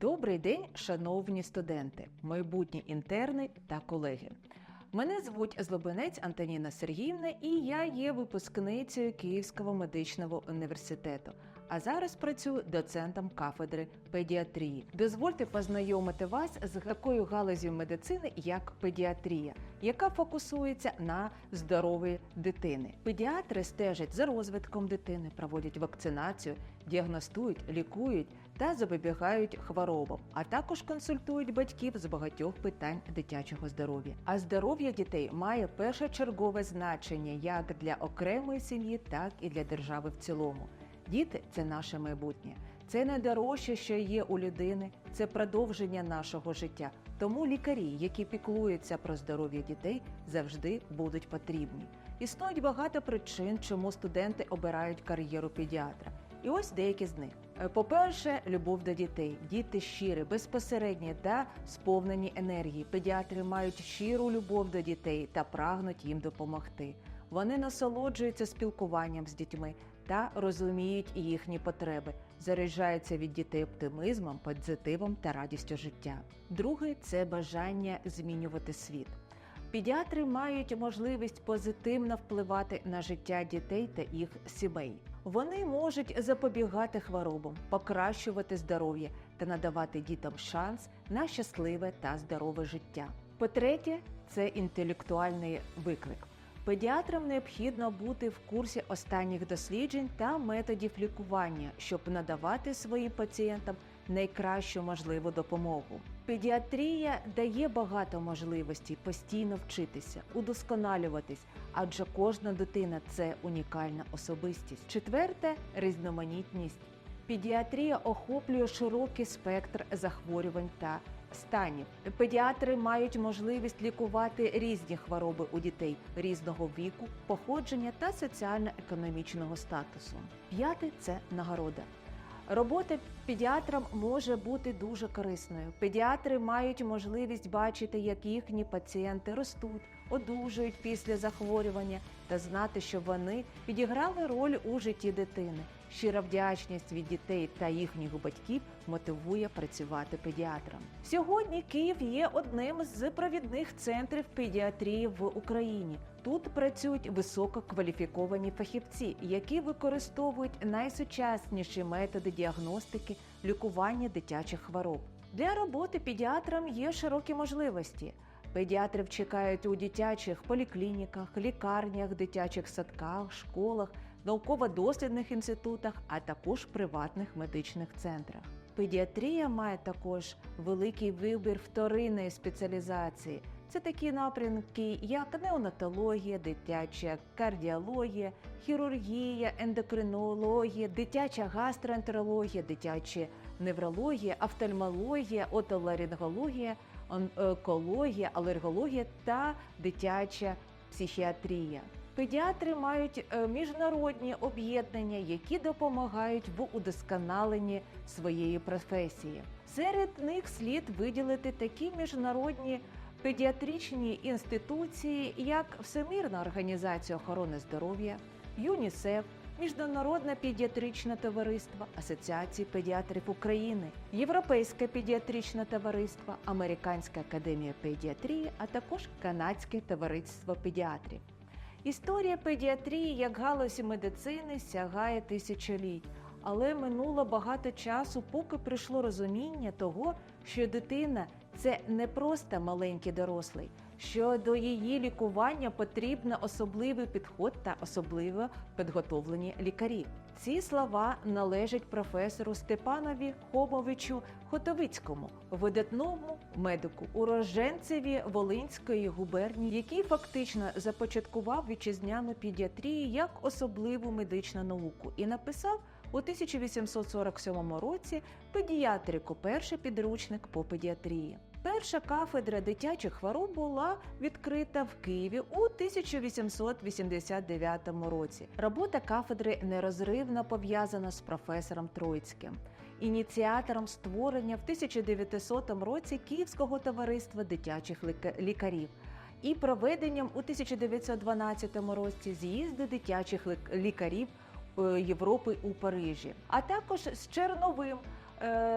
Добрий день, шановні студенти, майбутні інтерни та колеги. Мене звуть Злобинець Антоніна Сергіївна, і я є випускницею Київського медичного університету. А зараз працюю доцентом кафедри педіатрії. Дозвольте познайомити вас з такою галузю медицини, як педіатрія, яка фокусується на здоров'ї дитини. Педіатри стежать за розвитком дитини, проводять вакцинацію, діагностують, лікують та запобігають хворобам, а також консультують батьків з багатьох питань дитячого здоров'я. А здоров'я дітей має першочергове значення як для окремої сім'ї, так і для держави в цілому. Діти це наше майбутнє, це найдорожче, що є у людини, це продовження нашого життя. Тому лікарі, які піклуються про здоров'я дітей, завжди будуть потрібні. Існують багато причин, чому студенти обирають кар'єру педіатра. І ось деякі з них. Е, По-перше, любов до дітей. Діти щирі, безпосередні та сповнені енергії. Педіатри мають щиру любов до дітей та прагнуть їм допомогти. Вони насолоджуються спілкуванням з дітьми та розуміють їхні потреби, заряджаються від дітей оптимізмом, позитивом та радістю життя. Друге це бажання змінювати світ. Педіатри мають можливість позитивно впливати на життя дітей та їх сімей. Вони можуть запобігати хворобам, покращувати здоров'я та надавати дітям шанс на щасливе та здорове життя. По-третє, це інтелектуальний виклик. Педіатрам необхідно бути в курсі останніх досліджень та методів лікування, щоб надавати своїм пацієнтам найкращу можливу допомогу. Педіатрія дає багато можливостей постійно вчитися, удосконалюватись, адже кожна дитина це унікальна особистість. Четверте різноманітність. Педіатрія охоплює широкий спектр захворювань та станів. Педіатри мають можливість лікувати різні хвороби у дітей різного віку, походження та соціально-економічного статусу. П'яте це нагорода. Робота педіатрам може бути дуже корисною. Педіатри мають можливість бачити, як їхні пацієнти ростуть, одужують після захворювання та знати, що вони підіграли роль у житті дитини. Щира вдячність від дітей та їхніх батьків мотивує працювати педіатрам. Сьогодні Київ є одним з провідних центрів педіатрії в Україні. Тут працюють висококваліфіковані фахівці, які використовують найсучасніші методи діагностики, лікування дитячих хвороб. Для роботи педіатрам є широкі можливості. Педіатрів чекають у дитячих поліклініках, лікарнях, дитячих садках, школах, науково-дослідних інститутах, а також приватних медичних центрах. Педіатрія має також великий вибір вторинної спеціалізації. Це такі напрямки, як неонатологія, дитяча кардіологія, хірургія, ендокринологія, дитяча гастроентерологія, дитяча неврологія, офтальмологія, отоларингологія, онкологія, алергологія та дитяча психіатрія. Педіатри мають е, міжнародні об'єднання, які допомагають в удосконаленні своєї професії. Серед них слід виділити такі міжнародні педіатричні інституції, як Всемирна організація охорони здоров'я, ЮНІСЕФ, Міжнародне педіатричне товариство Асоціації педіатрів України, Європейське педіатричне товариство, Американська академія педіатрії, а також Канадське товариство педіатрів. Історія педіатрії як галузі медицини сягає тисячоліть, але минуло багато часу, поки прийшло розуміння того, що дитина це не просто маленький дорослий, що до її лікування потрібен особливий підход та особливо підготовлені лікарі. Ці слова належать професору Степанові Хомовичу Хотовицькому, видатному медику, уроженцеві Волинської губернії, який фактично започаткував вітчизняну педіатрію як особливу медичну науку і написав у 1847 році педіатрику, перший підручник по педіатрії. Перша кафедра дитячих хвороб була відкрита в Києві у 1889 році. Робота кафедри нерозривно пов'язана з професором Троїцьким, ініціатором створення в 1900 році Київського товариства дитячих лікарів. І проведенням у 1912 році з'їзду дитячих лікарів е, Європи у Парижі, а також з черновим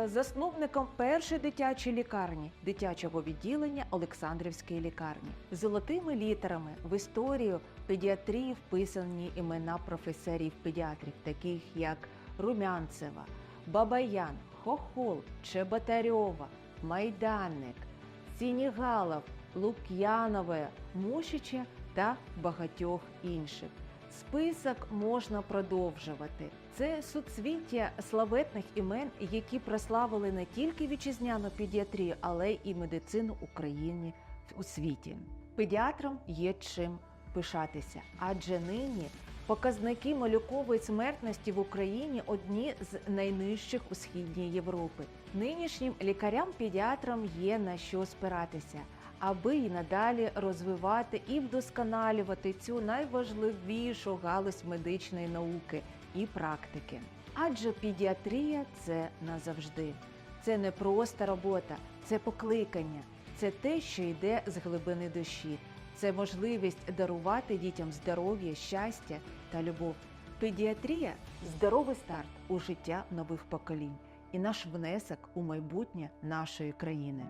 засновником першої дитячої лікарні, дитячого відділення Олександрівської лікарні. Золотими літерами в історію педіатрії вписані імена професорів-педіатрів, таких як Румянцева, Бабаян, Хохол, Чеботарьова, Майданник, Сінігалов, Лук'янове, Мушича та багатьох інших. Список можна продовжувати. Це суцвіття славетних імен, які прославили не тільки вітчизняну педіатрію, але й медицину України у світі. Педіатрам є чим пишатися, адже нині показники малюкової смертності в Україні одні з найнижчих у східній Європи. Нинішнім лікарям-педіатрам є на що спиратися аби і надалі розвивати і вдосконалювати цю найважливішу галузь медичної науки і практики. Адже педіатрія це назавжди. Це не просто робота, це покликання, це те, що йде з глибини душі, це можливість дарувати дітям здоров'я, щастя та любов. Педіатрія здоровий старт у життя нових поколінь і наш внесок у майбутнє нашої країни.